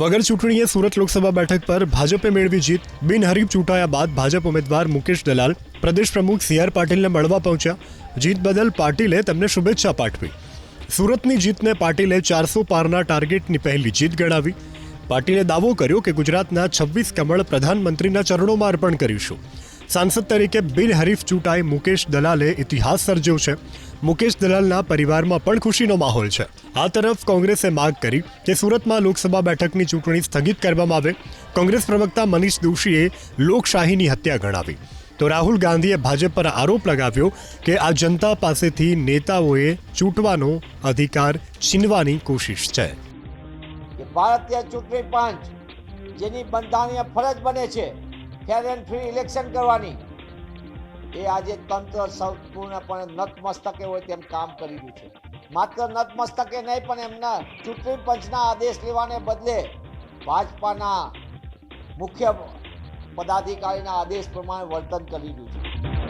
વગર ચૂંટણીએ સુરત લોકસભા બેઠક પર ભાજપે મેળવી જીત, બિનહરીફ ચૂંટાયા બાદ ભાજપ ઉમેદવાર મુકેશ દલાલ, પ્રદેશ પ્રમુખ સી આર પાટીલને મળવા પહોંચ્યા. જીત બદલ પાટીલે તેમને શુભેચ્છા પાઠવી. સુરતની જીતને પાટીલે ચારસો પારના ટાર્ગેટની પહેલી જીત ગણાવી. પાટીલે દાવો કર્યો કે ગુજરાતના છવ્વીસ કમળ પ્રધાનમંત્રીના ચરણોમાં અર્પણ કરીશું. સાંસદ તરીકે બિનહરીફ ચૂંટાઈ મુકેશ દલાલે ઇતિહાસ સર્જ્યો છે. મુકેશ દલાલના પરિવારમાં પણ ખુશીનો માહોલ છે. આ તરફ કોંગ્રેસે માગ કરી કે સુરતમાં લોકસભા બેઠકની ચૂંટણી સ્થગિત કરવામાં આવે. કોંગ્રેસ પ્રવક્તા મનીષ દોશીએ લોકશાહીની હત્યા ગણાવી. તો રાહુલ ગાંધીએ ભાજપ પર આરોપ લગાવ્યો કે આ જનતા પાસેથી નેતાઓએ ચૂંટવાનો અધિકાર છીનવાની કોશિશ છે. ભારતીય ચૂંટણી પંચ જેની બંધારણીય ફરજ બને છે ફેર એન્ડ ફ્રી ઇલેક્શન કરવાની. એ આજે તંત્ર સંપૂર્ણપણે નતમસ્તકે હોય તેમ કામ કરી રહ્યું છે. માત્ર નતમસ્તકે નહીં, પણ એમના ચૂંટણી પંચના આદેશ લેવાને બદલે ભાજપાના મુખ્ય પદાધિકારીના આદેશ પ્રમાણે વર્તન કરી રહ્યું છે.